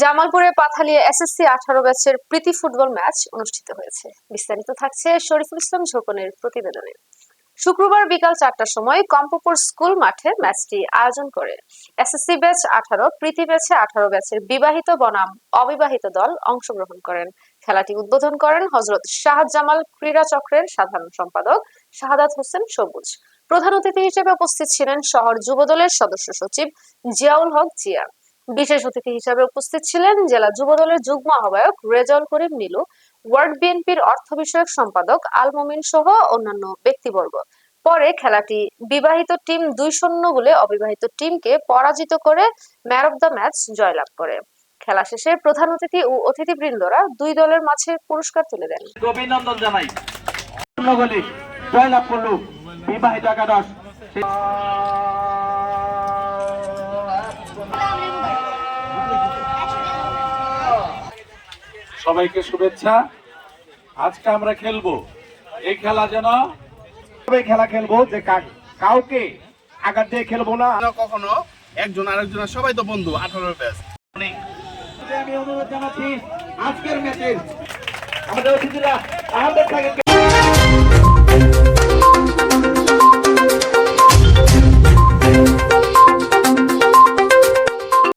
জামালপুরে পাথালিয়া এসএসসি আঠারো ব্যাচের প্রীতি ফুটবল ম্যাচ অনুষ্ঠিত হয়েছে। বিস্তারিত থাকছে শরীফুল ইসলাম ঝোকনের প্রতিবেদনে। শুক্রবার বিকাল চারটার সময় কম্পপুর স্কুল মাঠে ম্যাচটি আয়োজন করে। এসএসসি ব্যাচ আঠারো, প্রীতি ব্যাচে আঠারো ব্যাচের বিবাহিত বনাম অবিবাহিত দল অংশগ্রহণ করেন। খেলাটি উদ্বোধন করেন হজরত শাহজামাল ক্রীড়া চক্রের সাধারণ সম্পাদক শাহাদাত হোসেন সবুজ। প্রধান অতিথি হিসেবে উপস্থিত ছিলেন শহর যুবদলের সদস্য সচিব জিয়াউল হক জিয়া। বিশেষ অতিথি হিসেবে উপস্থিত ছিলেন জেলা যুব দলের যুগ্ম আহ্বায়ক রেজাউল করিম নীলু, ওয়ার্ড বিএনপির অর্থ বিষয়ক সম্পাদক আল মমিন সহ অন্যান্য ব্যক্তিবর্গ। পরে খেলাটি বিবাহিত টিম দুই শূন্য গোলে অবিবাহিত টিমকে পরাজিত করে ম্যান অব দ্য ম্যাচ জয়লাভ করে। খেলা শেষে প্রধান অতিথি ও অতিথিবৃন্দরা দুই দলের মাঝে পুরস্কার তুলে দেন। অভিনন্দন জানাই। জয়লাভ বিবাহিত একাদশ সবাইকে শুভেচ্ছা। আজকে আমরা খেলব। এই খেলা যেন সবাই খেলা খেলব যে কাউকে আঘাত দিয়ে খেলব না। কখনো কখনো একজন আরেকজনের সবাই তো বন্ধু আঠারো ব্যাচ। আমি অনুরোধ জানাচ্ছি আজকের ম্যাচের আমাদের অতিথিরা আহমেদ সাহেবকে